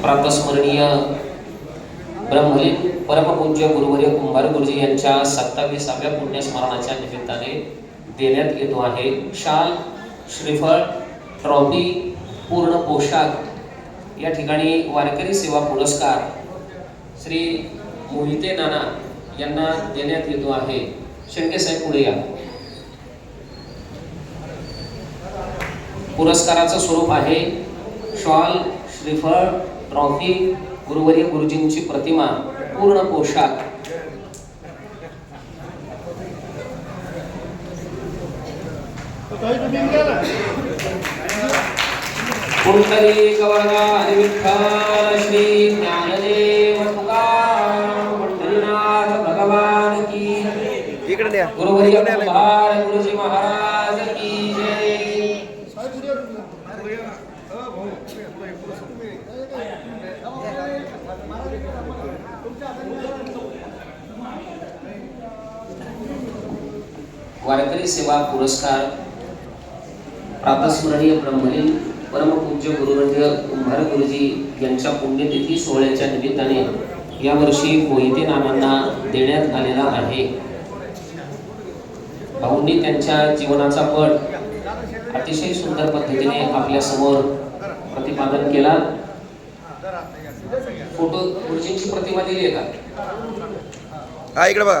प्रातस्मरणीय ब्रह्मलीन परमपूज्य गुरुवर्य कुंभार गुरुजी यांच्या सत्तावीसाव्या पुण्यस्मरणाच्या निमित्ताने देण्यात येतो आहे. शाल श्रीफळ ट्रॉफी पूर्ण पोशाख. या ठिकाणी वारकरी सेवा पुरस्कार श्री मोहिते नाना यांना देण्यात येतो आहे. शेंडके साहेब पुढे या. पुरस्काराचं स्वरूप आहे शॉल श्रीफळ ट्रॉफी गुरुवर्य गुरुजींची प्रतिमा पूर्ण पोशाख. कुंडली कवरगा श्री ज्ञानदेव पंढरीनाथ भगवान की इकडे गुरुवर्य गुरुजी महाराज की जय. वारकरी सेवा पुरस्कार प्रातस्मरणीय ब्रह्मलीन परमपूज्य गुरुवर्य कुंभार गुरुजी यांच्या पुण्यतिथी सोहळ्याच्या निमित्ताने यावर्षी मोहिते नानांना देण्यात आलेला आहे. भाऊंनी त्यांच्या जीवनाचा पट अतिशय सुंदर पद्धतीने आपल्यासमोर प्रतिपादन केला. फोटो गुरुजींची प्रतिमा दिली आहे का? इकडे बघा.